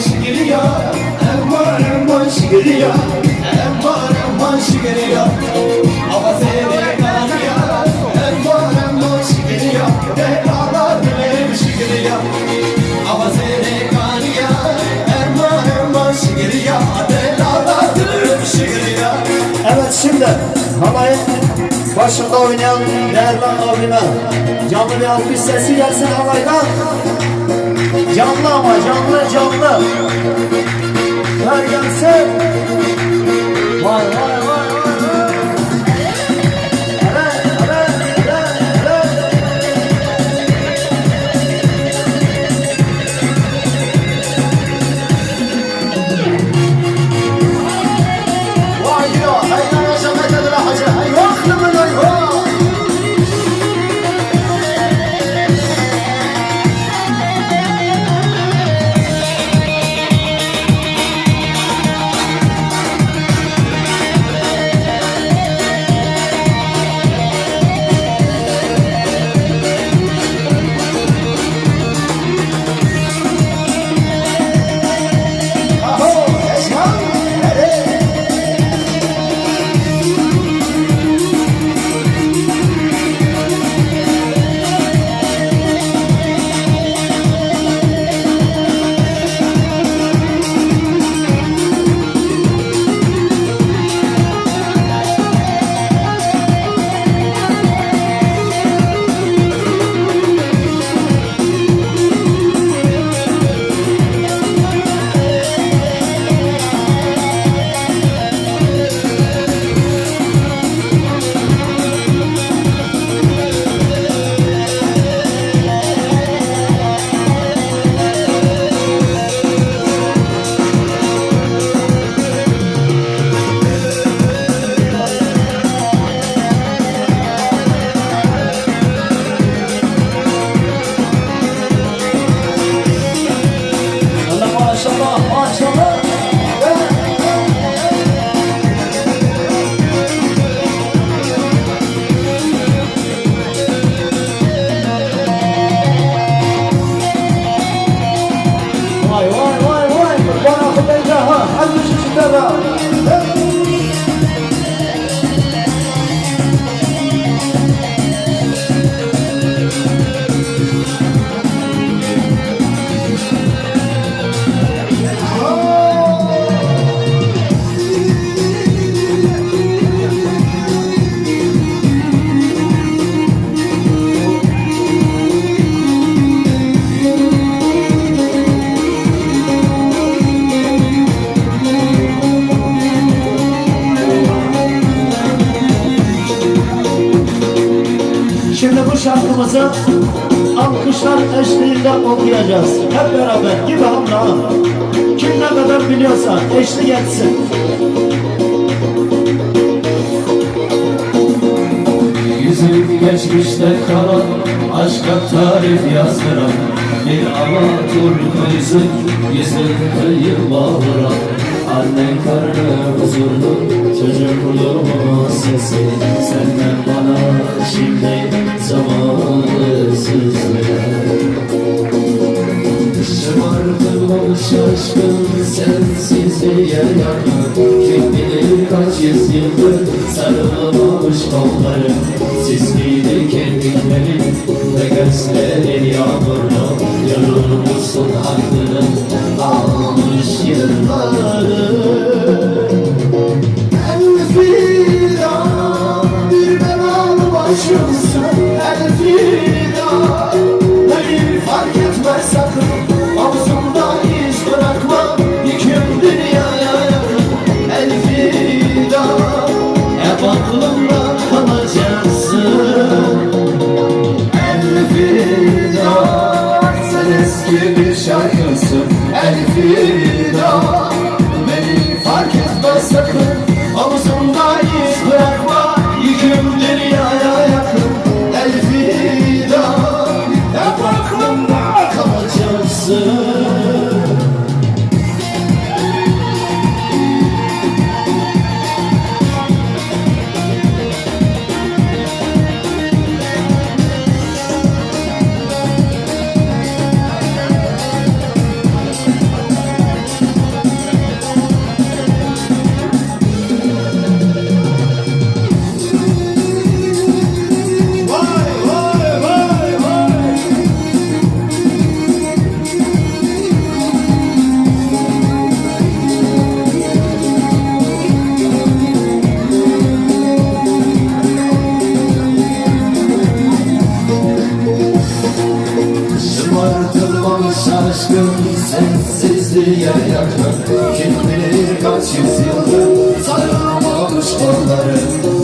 Şigriya Emman emman şigriya Emman emman şigriya şimdi halayın başında oynayan değerli abime canlı bir alkış sesi gelsin halaydan. Şarkımızı alkışlar eşliğinde okuyacağız. Hep beraber gibi hamla. Kim ne kadar biliyorsa eşlik etsin. Yüzüm geçmişte kalan Aşka tarif yazdıran Bir amatur kızın Yüzün kıyı bağıran Annen karnı huzurlu Çocukluğumun sesi. Senden bana şimdi Zamanı sızlıyor Şımardım şaşkın sensizliğe yanım Kim bilir kaç yüzyıldır sarılmamış kollarım. Sisliydi kemiklerim ve gözlerin yağmurlu Yorulmuşsun aklını almış yılları Elfida aşkın sensizliğe yakın. Kim bilir kaç yüzyıldır sarılmamış kolların